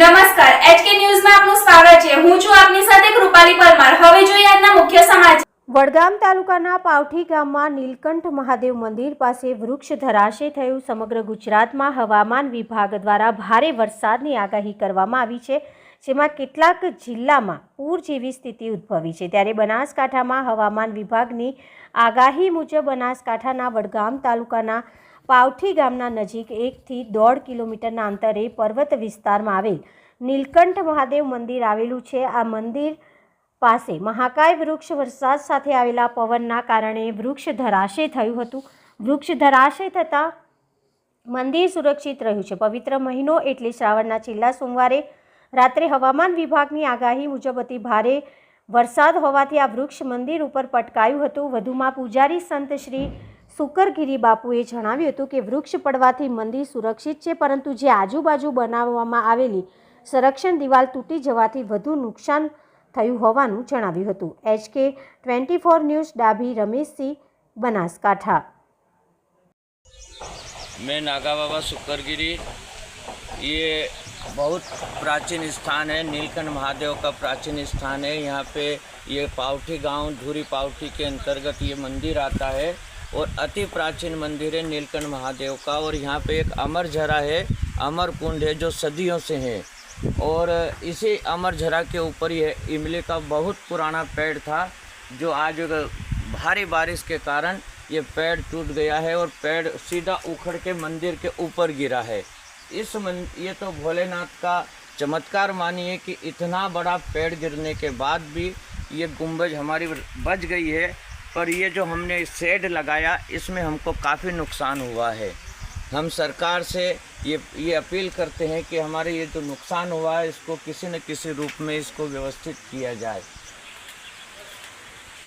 નમસ્કાર એચકે ન્યૂઝમાં આપનું સ્વાગત છે હું છું આપની સાથે કૃપાલી પરમાર હવે જોઈએ આજના મુખ્ય સમાચાર વડગામ તાલુકાના પાવઠી ગામમાં નીલકંઠ મહાદેવ મંદિર પાસે વૃક્ષ ધરાશે થયું સમગ્ર ગુજરાતમાં હવામાન વિભાગ દ્વારા ભારે વરસાદની આગાહી કરવામાં આવી છે જેમાં કેટલાક જિલ્લામાં પૂર જેવી સ્થિતિ ઉદ્ભવી છે ત્યારે બનાસકાંઠામાં હવામાન વિભાગની આગાહી મુજબ બનાસકાંઠાના વડગામ તાલુકાના પાવઠી ગામના નજીક એકથી દોઢ કિલોમીટરના અંતરે પર્વત વિસ્તારમાં આવેલ નીલકંઠ મહાદેવ મંદિર આવેલું છે આ મંદિર પાસે મહાકાય વૃક્ષ વરસાદ સાથે આવેલા પવનના કારણે વૃક્ષ ધરાશય થયું હતું વૃક્ષ ધરાશય થતાં મંદિર સુરક્ષિત રહ્યું છે પવિત્ર મહિનો એટલે શ્રાવણના છેલ્લા સોમવારે રાત્રે હવામાન વિભાગની આગાહી મુજબ અતિ ભારે વરસાદ હોવાથી આ વૃક્ષ મંદિર ઉપર પટકાયું હતું વધુમાં પૂજારી સંત શ્રી शुकरगिरी बापूએ જણાવ્યું હતું કે વૃક્ષ પડવાથી મંદિર સુરક્ષિત છે પરંતુ જે આજુબાજુ બનાવવામાં આવેલી સુરક્ષણ દીવાલ તૂટી જવાથી વધુ નુકસાન થયું હોવાનું જણાવ્યું હતું HK 24 ન્યૂઝ ડાબી રમેશસી બનાસકાઠા મે નાગાવાવા શુકરગિરી એ બહુત પ્રાચીન સ્થાન હે નીલકંઠ મહાદેવ કા પ્રાચીન સ્થાન હે યહા પે ય પાઉઠી ગામ ઢુરી પાઉઠી કે અંતર્ગત ય મંદિર આતા હે और अति प्राचीन मंदिर है नीलकंठ महादेव का और यहाँ पे एक अमर झरा है अमर कुंड है जो सदियों से है और इसी अमर झरा के ऊपर ये इमली का बहुत पुराना पेड़ था जो आज भारी बारिश के कारण ये पेड़ टूट गया है और पेड़ सीधा उखड़ के मंदिर के ऊपर गिरा है इस मन ये तो भोलेनाथ का चमत्कार मानिए कि इतना बड़ा पेड़ गिरने के बाद भी ये गुंबज हमारी बच गई है पर ये जो हमने शेड लगाया इसमें हमको काफ़ी नुकसान हुआ है हम सरकार से ये ये अपील करते हैं कि हमारे ये जो नुकसान हुआ है इसको किसी न किसी रूप में इसको व्यवस्थित किया जाए